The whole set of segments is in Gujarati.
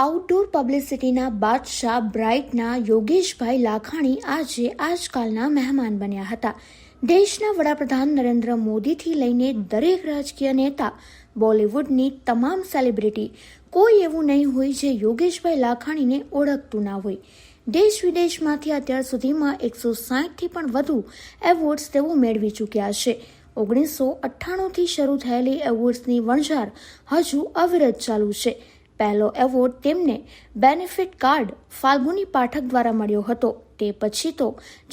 આઉટડોર પબ્લિસિટીના બાદશાહ બ્રાઇટના યોગેશભાઈ લાખાણી આજે આજકાલના મહેમાન બન્યા હતા. દેશના વડાપ્રધાન નરેન્દ્ર મોદીથી લઈને દરેક રાજકીય નેતા, બોલિવૂડની તમામ સેલિબ્રિટી, કોઈ એવું નહીં હોય જે યોગેશભાઈ લાખાણીને ઓળખતું ના હોય. દેશ વિદેશમાંથી અત્યાર સુધીમાં એકસો સાહીઠથી પણ વધુ એવોર્ડ્સ તેઓ મેળવી ચૂક્યા છે. ઓગણીસો અઠ્ઠાણુંથી શરૂ થયેલી એવોર્ડ્સની વણઝાર હજુ અવિરત ચાલુ છે. પહેલો એવોર્ડ તેમને બેનિફિટ કાર્ડ ફાલ્ગુની પાઠક દ્વારા મળ્યો હતો. તે પછી તો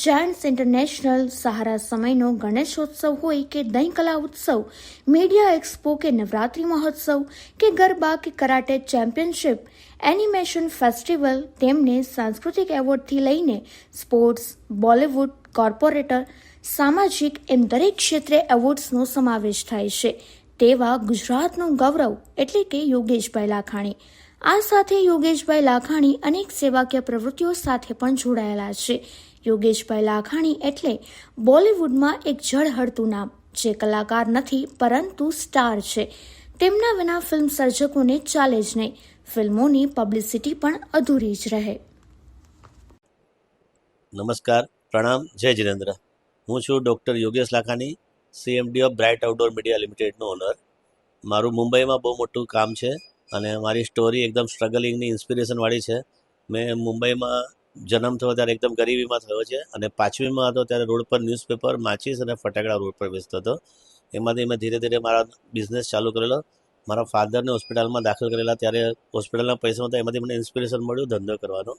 જાયન્ટ્સ ઇન્ટરનેશનલ સહારા સમયનો ગણેશોત્સવ હોય કે દહીં કલા ઉત્સવ મીડિયા એક્સપો કે નવરાત્રિ મહોત્સવ કે ગરબા કે કરાટે ચેમ્પિયનશિપ એનિમેશન ફેસ્ટિવલ તેમને સાંસ્કૃતિક એવોર્ડથી લઈને સ્પોર્ટ્સ, બોલિવૂડ, કોર્પોરેટર, સામાજિક એમ દરેક ક્ષેત્રે એવોર્ડ્સનો સમાવેશ થાય છે. તેવા ગુજરાતનું ગૌરવ એટલે કે યોગેશભાઈ લાખાણી. આ સાથે યોગેશભાઈ લાખાણી અનેક સેવાકીય પ્રવૃત્તિઓ સાથે પણ જોડાયેલા છે. યોગેશભાઈ લાખાણી એટલે બોલિવૂડમાં એક જળહળતું નામ, જે કલાકાર નથી, પરંતુ સ્ટાર છે. તેમના વિના ફિલ્મ સર્જકોને ચાલે જ નહીં. ફિલ્મોની પબ્લિસિટી પણ અધૂરી જ રહે. નમસ્કાર, પ્રણામ, જય જીરેન્દ્ર. હું છું doctor Yogesh Lakhani CMD of Bright Outdoor Media લિમિટેડનો owner. મારું મુંબઈમાં બહુ મોટું કામ છે અને મારી સ્ટોરી એકદમ સ્ટ્રગલિંગની ઇન્સ્પિરેશનવાળી છે. મેં મુંબઈમાં જન્મ થયો ત્યારે એકદમ ગરીબીમાં થયો છે અને પાંચમીમાં હતો ત્યારે રોડ પર ન્યૂઝપેપર, માચીસ અને ફટાકડા રોડ પર વેચતો હતો. એમાંથી મેં ધીરે ધીરે મારા બિઝનેસ ચાલુ કરેલો. મારા ફાધરને હોસ્પિટલમાં દાખલ કરેલા ત્યારે હોસ્પિટલના પૈસા હતા એમાંથી મને ઇન્સ્પિરેશન મળ્યું ધંધો કરવાનો.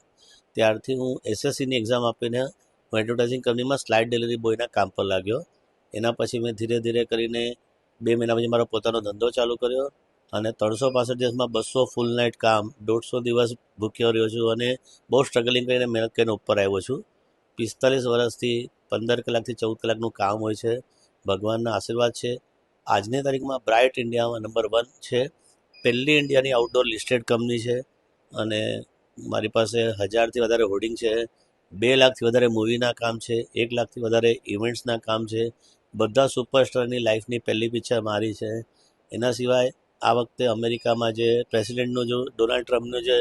ત્યારથી હું એસએસસીની એક્ઝામ આપીને હું એડવર્ટાઇઝિંગ કંપનીમાં સ્લાઇડ ડિલિવરી બોયના કામ પર લાગ્યો. એના પછી મેં ધીરે ધીરે કરીને બે મહિના પછી મારો પોતાનો ધંધો ચાલુ કર્યો અને ત્રણસો પાસઠ દિવસમાં બસો ફૂલ નાઇટ કામ, દોઢસો દિવસ ભૂખ્યો રહ્યો છું અને બહુ સ્ટ્રગલિંગ કરીને મહેનત કરીને ઉપર આવ્યો છું. પિસ્તાલીસ વર્ષથી પંદર કલાકથી ચૌદ કલાકનું કામ હોય છે, ભગવાનના આશીર્વાદ છે. આજની તારીખમાં બ્રાઇટ ઇન્ડિયામાં નંબર વન છે. પહેલી ઇન્ડિયાની આઉટડોર લિસ્ટેડ કંપની છે અને મારી પાસે હજારથી વધારે હોર્ડિંગ છે, બે લાખથી વધારે મૂવીના કામ છે, એક લાખથી વધારે ઇવેન્ટ્સના કામ છે બધા સુપરસ્ટારની લાઈફની પહેલી પિક્ચર મારી છે. એના સિવાય આ વખતે અમેરિકામાં જે પ્રેસિડેન્ટનું જો ડોનાલ્ડ ટ્રમ્પનું જે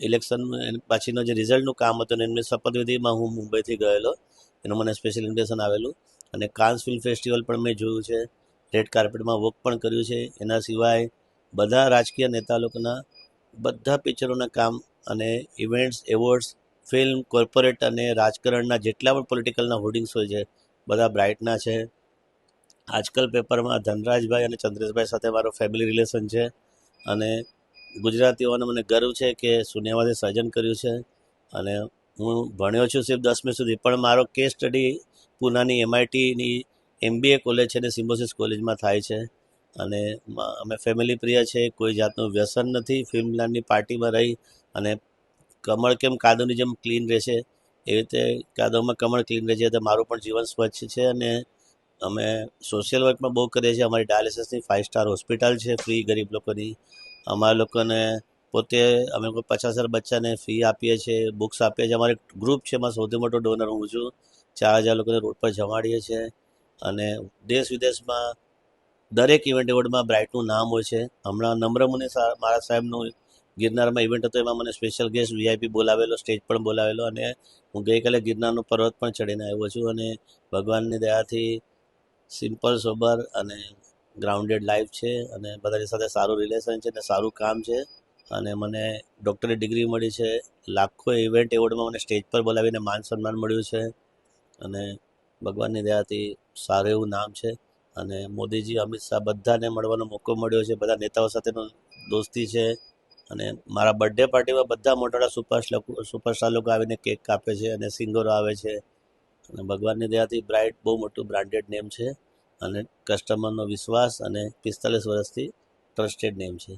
ઇલેક્શન પછીનો જે રિઝલ્ટનું કામ હતું એમની શપથવિધિમાં હું મુંબઈથી ગયેલો. એનું મને સ્પેશિયલ ઇન્વિટેશન આવેલું. અને કાન્સ ફિલ્મ ફેસ્ટિવલ પણ મેં જોયું છે. રેડ કાર્પેટમાં વોક પણ કર્યું છે. એના સિવાય બધા રાજકીય નેતા લોકોના બધા પિક્ચરોના કામ અને ઇવેન્ટ્સ એવોર્ડ્સ ફિલ્મ કોર્પોરેટ અને રાજકારણના જેટલા પણ પોલિટિકલના હોર્ડિંગ્સ હોય છે, બધા બ્રાઇટના છે. આજકાલ પેપરમાં ધનરાજભાઈ અને ચંદ્રેશભાઈ સાથે મારો ફેમિલી રિલેશન છે અને ગુજરાતીઓને મને ગર્વ છે કે સુનેવાદે સર્જન કર્યું છે અને હું ભણ્યો છું સિર્ફ દસમી સુધી, પણ મારો કેસ સ્ટડી પૂનાની એમઆઈટીની એમબીએ કોલેજ છે અને સિમ્બોસિસ કોલેજમાં થાય છે. અને અમે ફેમિલી પ્રિય છે, કોઈ જાતનું વ્યસન નથી ફિલ્મ પ્લાનની પાર્ટીમાં રહી અને કમળ કેમ કાદવની જેમ ક્લીન રહેશે, એવી રીતે કાદવમાં કમળ ક્લીન રહે છે તો મારું પણ જીવન સ્વચ્છ છે અને અમે સોશિયલ વર્કમાં બહુ કરીએ છીએ. અમારી ડાયાલિસિસની ફાઇવ સ્ટાર હોસ્પિટલ છે ફ્રી ગરીબ લોકોની. અમારા લોકોને પોતે અમે કોઈ પચાસ હજાર બચ્ચાને ફી આપીએ છીએ બુક્સ આપીએ છીએ. અમારે ગ્રુપ છે, એમાં સૌથી મોટો ડોનર હું છું. ચાર હજાર લોકોને રોડ પર જમાડીએ છીએ અને દેશ વિદેશમાં દરેક ઇવેન્ટ એવોર્ડમાં બ્રાઇટનું નામ હોય છે. હમણાં નમ્રમુનિ મારા સાહેબનું ગિરનારમાં ઇવેન્ટ હતો, એમાં મને સ્પેશિયલ ગેસ્ટ વીઆઈપી બોલાવેલો સ્ટેજ પણ બોલાવેલો અને હું ગઈકાલે ગિરનારનો પર્વત પણ ચડીને આવ્યો છું અને ભગવાનની દયાથી સિમ્પલ, સોબર અને ગ્રાઉન્ડેડ લાઈફ છે અને બધાની સાથે સારું રિલેશન છે અને સારું કામ છે. અને મને ડૉક્ટરની ડિગ્રી મળી છે. લાખો ઇવેન્ટ એવોર્ડમાં મને સ્ટેજ પર બોલાવીને માન સન્માન મળ્યું છે. અને ભગવાનની દયાથી સારું એવું નામ છે. અને મોદીજી, અમિત શાહ બધાને મળવાનો મોકો મળ્યો છે. બધા નેતાઓ સાથેનો દોસ્તી છે. અને મારા બર્થડે પાર્ટીમાં બધા મોટા સુપરસ્ટાર સુપરસ્ટાર લોકો આવીને કેક કાપે છે અને સિંગરો આવે છે. અને ભગવાનની દયાથી બ્રાઇટ બહુ મોટું બ્રાન્ડેડ નેમ છે અને કસ્ટમરનો વિશ્વાસ અને પિસ્તાલીસ વર્ષથી ટ્રસ્ટેડ નેમ છે.